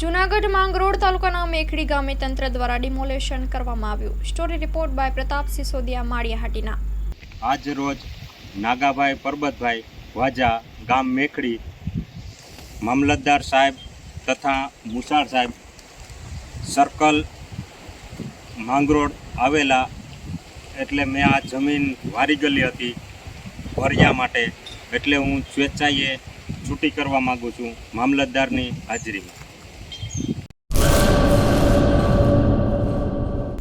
જુનાગઢ માંગરોળ તાલુકાના મેખડી ગામે તંત્ર દ્વારા ડિમોલેશન કરવામાં આવ્યું. Story report by Pratap Sisodiya Maliya Hatina. આજ રોજ નાગાભાઈ પરબતભાઈ વાજા ગામ મેખડી મામલતદાર સાહેબ તથા મુસાળ સાહેબ સર્કલ માંગરોળ આવેલા એટલે મેં આ જમીન વારી ગયેલી હતી ભર્યા માટે. એટલે હું સ્વેચ્છાએ છૂટી કરવા માગું છું મામલતદારની હાજરીમાં.